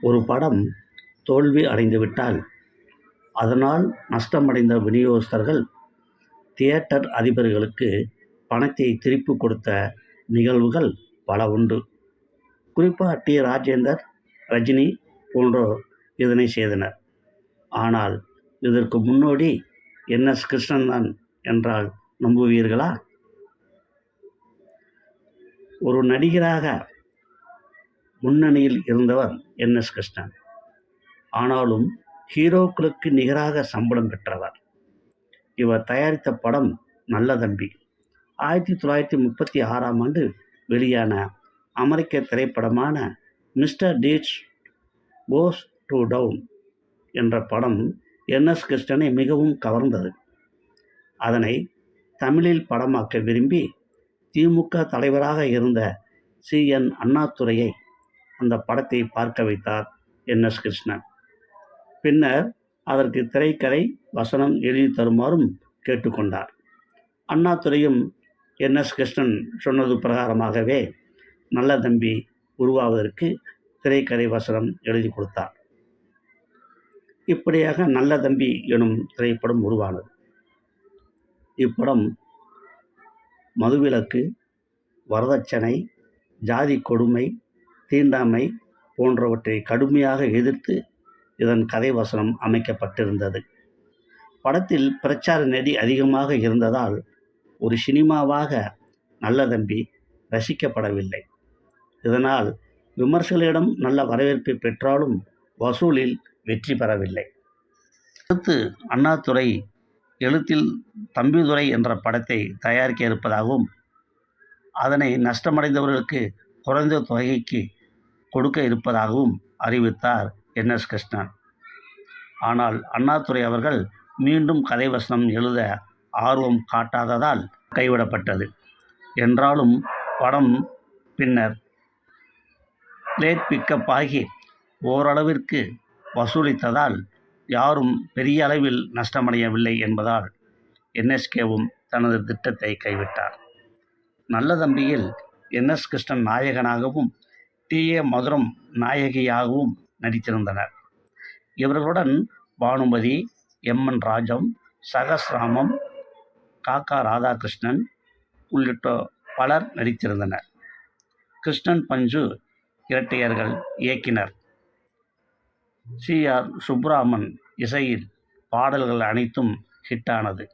ஒரு படம் தோல்வி அடைந்துவிட்டால் அதனால் நஷ்டமடைந்த விநியோகஸ்தர்கள் தியேட்டர் அதிபர்களுக்கு பணத்தை திருப்பிக் கொடுத்த நிகழ்வுகள் பல உண்டு. குறிப்பாக டி. ராஜேந்தர் ரஜினி போன்றோர் இதனை செய்தனர். ஆனால் இதற்கு முன்னோடி என்எஸ் கிருஷ்ணன் தான் என்றால் நம்புவீர்களா? ஒரு நடிகராக முன்னணியில் இருந்தவர் என்எஸ் கிருஷ்ணன். ஆனாலும் ஹீரோக்களுக்கு நிகராக சம்பளம் பெற்றவர். இவர் தயாரித்த படம் நல்ல தம்பி. ஆயிரத்தி தொள்ளாயிரத்தி முப்பத்தி ஆறாம் ஆண்டு வெளியான அமெரிக்க திரைப்படமான Mister Deeds goes to town என்ற படம் என்எஸ் கிருஷ்ணனை மிகவும் கவர்ந்தது. அதனை தமிழில் படமாக்க விரும்பி திமுக தலைவராக இருந்த சி என் அண்ணாதுரையை அந்த படத்தை பார்க்க வைத்தார் என் எஸ் கிருஷ்ணன். பின்னர் அதற்கு திரைக்கதை வசனம் எழுதி தருமாறும் கேட்டுக்கொண்டார் அண்ணாதுரையும் என் எஸ் கிருஷ்ணன் சொன்னது பிரகாரமாகவே நல்ல தம்பி உருவாவதற்கு திரைக்கதை வசனம் எழுதி கொடுத்தார். இப்படியாக நல்ல தம்பி எனும் திரைப்படம் உருவானது. இப்படம் மதுவிலக்கு வரதட்சணை ஜாதி கொடுமை தீண்டாமை போன்றவற்றை கடுமையாக எதிர்த்து இதன் கதை வசனம் அமைக்கப்பட்டிருந்தது. படத்தில் பிரச்சார நெறி அதிகமாக இருந்ததால் ஒரு சினிமாவாக நல்ல தம்பி ரசிக்கப்படவில்லை. இதனால் விமர்சகர்களிடம் நல்ல வரவேற்பை பெற்றாலும் வசூலில் வெற்றி பெறவில்லை. அடுத்து அண்ணாதுரை எழுத்தில் தம்பிதுரை என்ற படத்தை தயாரிக்க இருப்பதாகவும் அதனை நஷ்டமடைந்தவர்களுக்கு குறைந்த தொகைக்கு கொடுக்க இருப்பதாகவும் அறிவித்தார் என். எஸ். கிருஷ்ணன். ஆனால் அண்ணாதுரை அவர்கள் மீண்டும் கதை வசனம் எழுத ஆர்வம் காட்டாததால் கைவிடப்பட்டது. என்றாலும் படம் பின்னர் லேட் பிக்கப் ஆகி ஓரளவிற்கு வசூலித்ததால் யாரும் பெரிய அளவில் நஷ்டமடையவில்லை என்பதால் என்எஸ்கேவும் தனது திட்டத்தை கைவிட்டார். நல்ல தம்பியில் என். எஸ். கிருஷ்ணன் நாயகனாகவும் டி ஏ மதுரம் நாயகியாகவும் நடித்திருந்தனர். இவர்களுடன் பானுமதி எம் என் ராஜம் சகஸ்ராமம் காக்கா ராதாகிருஷ்ணன் உள்ளிட்ட பலர் நடித்திருந்தனர். கிருஷ்ணன் பஞ்சு இரட்டையர்கள் இயக்கினர். சி. ஆர். சுப்ராமன் இசையில் பாடல்கள் அனைத்தும் ஹிட்டானது